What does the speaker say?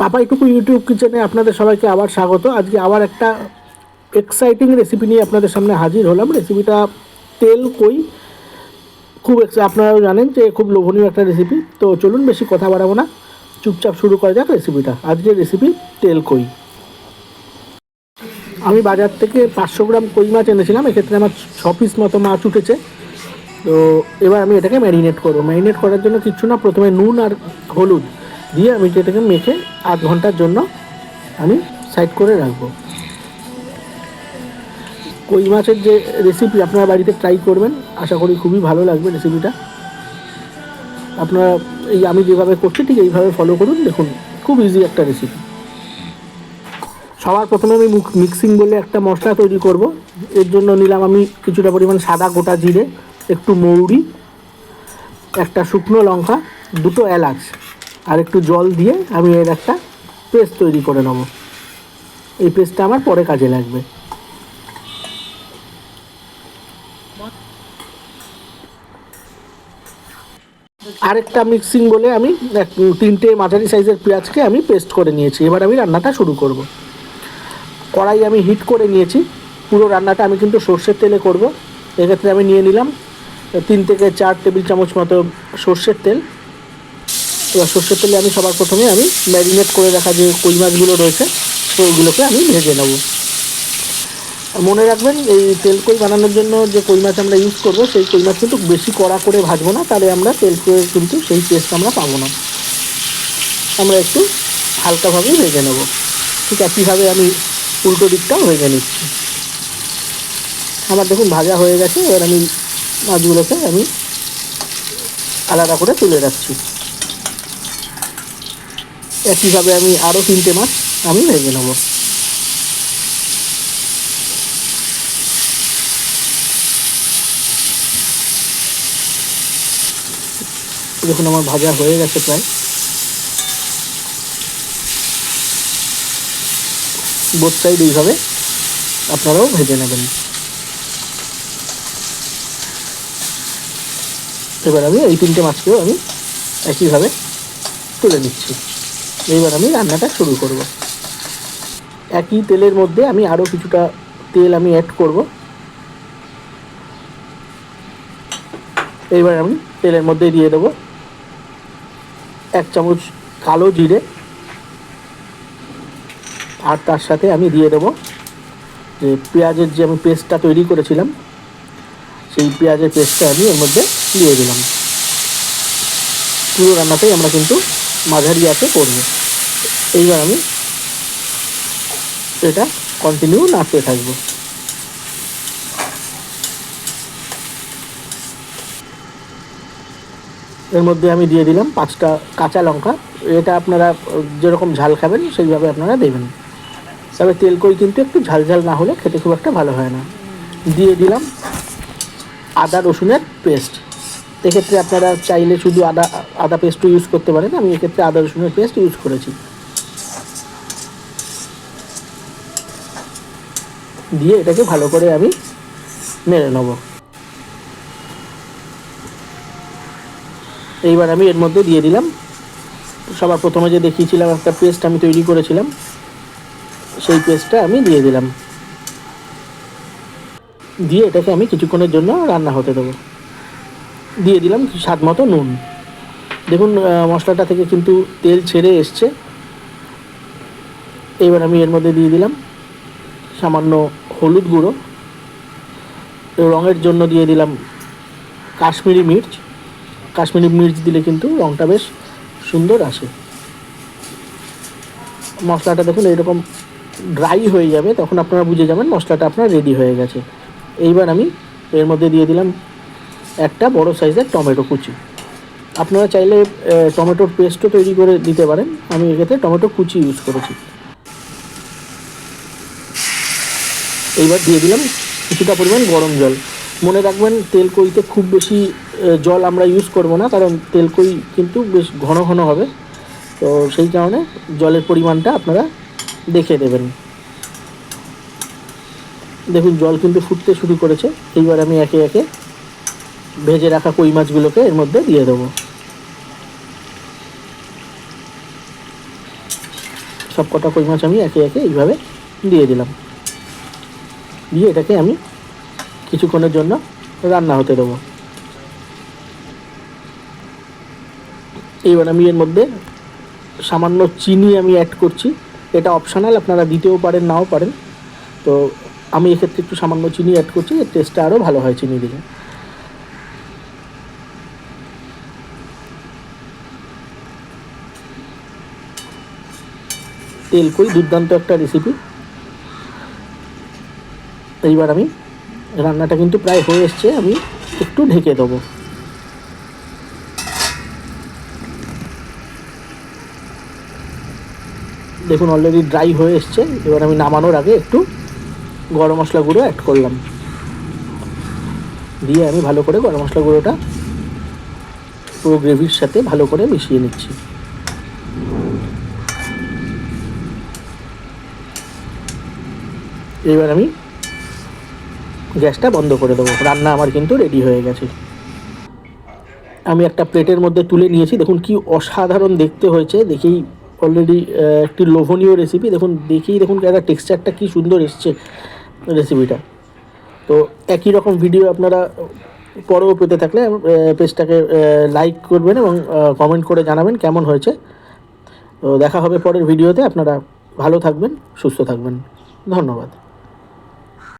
পাপাইটুকু YouTube কিচেনে আপনাদের সবাইকে আবার স্বাগত। আজকে আবার একটা এক্সাইটিং রেসিপি নিয়ে আপনাদের সামনে হাজির হলাম। রেসিপিটা তেল, কই, খুব আপনারাও জানেন যে খুব লোভনীয় একটা রেসিপি তো চলুন বেশি কথা বাড়াবো না। চুপচাপ শুরু করা যাক রেসিপিটা আজকের রেসিপি তেল, কই। আমি বাজার থেকে পাঁচশো গ্রাম কই মাছ এনেছিলাম। এক্ষেত্রে আমার ছ পিস মতো মাছ উঠেছে। তো এবার আমি এটাকে ম্যারিনেট করব। ম্যারিনেট করার জন্য কিচ্ছু না, প্রথমে নুন আর হলুদ। দিয়ে আমি এটাকে মেখে আধ ঘণ্টার জন্য আমি সাইড করে রাখব। কই মাছের যে রেসিপি আপনারা বাড়িতে ট্রাই করবেন, আশা করি খুবই ভালো লাগবে রেসিপিটা আপনারা এই আমি যেভাবে করছি ঠিক এইভাবে ফলো করুন, দেখুন, খুব ইজি একটা রেসিপি সবার প্রথমে আমি মুখ মিক্সিং বলে একটা মশলা তৈরি করব। এর জন্য নিলাম আমি কিছুটা পরিমাণ সাদা গোটা জিরে, একটু মৌরি, একটা শুকনো লঙ্কা, দুটো এলাচ। আর একটু জল দিয়ে আমি এর একটা পেস্ট তৈরি করে নেব। এই পেস্টটা আমার পরে কাজে লাগবে। আরেকটা মিক্সিং বলে আমি তিনটে মাঝারি সাইজের পেঁয়াজকে আমি পেস্ট করে নিয়েছি। এবার আমি রান্নাটা শুরু করব। কড়াই আমি হিট করে নিয়েছি। পুরো রান্নাটা আমি কিন্তু সর্ষের তেলে করব। এক্ষেত্রে আমি নিয়ে নিলাম তিন থেকে চার টেবিল চামচ মতো সর্ষের তেল। এবার সর্ষের তেলে আমি সবার প্রথমে আমি ম্যারিনেট করে রাখা যে কই মাছগুলো রয়েছে ওইগুলোকে আমি ভেজে নেব। মনে রাখবেন, এই তেল কই বানানোর জন্য যে কই মাছ আমরা ইউজ করব, সেই কই মাছ কিন্তু বেশি কড়া করে ভাজবো না, তাহলে আমরা তেল কিন্তু সেই টেস্ট আমরা পাবো না। আমরা একটু হালকাভাবে ভেজে নেব। ঠিক একইভাবে আমি উল্টো দিকটাও ভেজে নিচ্ছি। আমার দেখুন ভাজা হয়ে গেছে, এবার আমি মাছগুলোকে আমি আলাদা করে তুলে রাখছি। একইভাবে আমি আরও তিনটে মাছ আমি ভেজে নেব। দেখুন, আমার ভাজা হয়ে গেছে প্রায়। বোথ সাইড এইভাবে আপনারাও ভেজে নেবেন। এবার আমি এই তিনটে মাছকেও আমি একইভাবে তুলে নিচ্ছি। এইবার আমি রান্নাটা শুরু করব। একই তেলের মধ্যে আমি আরও কিছুটা তেল আমি অ্যাড করব। এইবার আমি তেলের মধ্যে দিয়ে দেবো এক চামচ কালো জিরে আর তার সাথে আমি দিয়ে দেবো যে পেঁয়াজের যে আমি পেস্টটা তৈরি করেছিলাম, সেই পেঁয়াজের পেস্টটা আমি এর মধ্যে দিয়ে দিলাম। পুরো রান্নাটাই আমরা কিন্তু মাঝারি আছে করব। এইবার আমি এটা কন্টিনিউ নাড়তে থাকব। এর মধ্যে আমি দিয়ে দিলাম পাঁচটা কাঁচা লঙ্কা। এটা আপনারা যেরকম ঝাল খাবেন, সেইভাবে আপনারা দেবেন। তবে তেল কই কিন্তু একটু ঝাল ঝাল না হলে খেতে খুব একটা ভালো হয় না। দিয়ে দিলাম আদা রসুনের পেস্ট এক্ষেত্রে আপনারা চাইলে শুধু আদা আদা পেস্টও ইউজ করতে পারেন। আমি এক্ষেত্রে আদা রসুনের পেস্ট ইউজ করেছি। দিয়ে এটাকে ভালো করে আমি নেড়ে নেব। এইবার আমি এর মধ্যে দিয়ে দিলাম। সবার প্রথমে যে দেখিয়েছিলাম, একটা পেস্ট আমি তৈরি করেছিলাম, সেই পেস্টটা আমি দিয়ে দিলাম। দিয়ে এটাকে আমি কিছুক্ষণের জন্য রান্না হতে দেবো। দিয়ে দিলাম স্বাদ মতো নুন। দেখুন মশলাটা থেকে কিন্তু তেল ছেড়ে এসছে। এবার আমি এর মধ্যে দিয়ে দিলাম সামান্য হলুদ গুঁড়ো, রঙের জন্য দিয়ে দিলাম কাশ্মীরি মির্চ। কাশ্মীরি মির্চ দিলে কিন্তু রঙটা বেশ সুন্দর আসে। মশলাটা দেখুন এরকম ড্রাই হয়ে যাবে, তখন আপনারা বুঝে যাবেন মশলাটা আপনার রেডি হয়ে গেছে। এইবার আমি এর মধ্যে দিয়ে দিলাম একটা বড় সাইজের টমেটো কুচি। আপনারা চাইলে টমেটোর পেস্টও তৈরি করে দিতে পারেন। আমি এক্ষেত্রে টমেটো কুচি ইউজ করেছি। এইবার দিয়ে দিলাম কিছুটা পরিমাণ গরম জল। মনে রাখবেন তেল কইতে খুব বেশি জল আমরা ইউজ করব না, কারণ তেল কই কিন্তু বেশ ঘন ঘন হবে। তো সেই কারণে জলের পরিমাণটা আপনারা দেখে দেবেন দেখুন, জল কিন্তু ফুটতে শুরু করেছে। এইবার আমি একে একে ভেজে রাখা কই মাছগুলোকে এর মধ্যে দিয়ে দেবো। সব কটা কই মাছ আমি একে একে এইভাবে দিয়ে দিলাম। দিয়ে এটাকে আমি কিছুক্ষণের জন্য রান্না হতে দেবো। এইবার আমি এর মধ্যে সামান্য চিনি আমি অ্যাড করছি। এটা অপশনাল আপনারা দিতেও পারেন, নাও পারেন। তো আমি এক্ষেত্রে একটু সামান্য চিনি অ্যাড করছি, এর টেস্টটা আরও ভালো হয় চিনি দিলে। তেল কই দুর্দান্ত একটা রেসিপি এইবার আমি রান্নাটা কিন্তু প্রায় হয়ে এসছে, আমি একটু ঢেকে দেবো। দেখুন অলরেডি ড্রাই হয়ে এসছে, এবার আমি নামানোর আগে একটু গরম মশলা গুঁড়ো অ্যাড করলাম। দিয়ে আমি ভালো করে গরম মশলা গুঁড়োটা পুরো গ্রেভির সাথে ভালো করে মিশিয়ে নিচ্ছি। এবার আমি গ্যাসটা বন্ধ করে দেবো। রান্না আমার কিন্তু রেডি হয়ে গেছে। আমি একটা প্লেটের মধ্যে তুলে নিয়েছি। দেখুন কি অসাধারণ দেখতে হয়েছে। দেখেই অলরেডি একটি লোভনীয় রেসিপি দেখুন, দেখেই দেখুন একটা টেক্সচারটা কি সুন্দর এসছে রেসিপিটা তো একই রকম ভিডিও আপনারা পরেও পেতে থাকলে পেজটাকে লাইক করবেন এবং কমেন্ট করে জানাবেন কেমন হয়েছে। তো দেখা হবে পরের ভিডিওতে আপনারা ভালো থাকবেন, সুস্থ থাকবেন। ধন্যবাদ।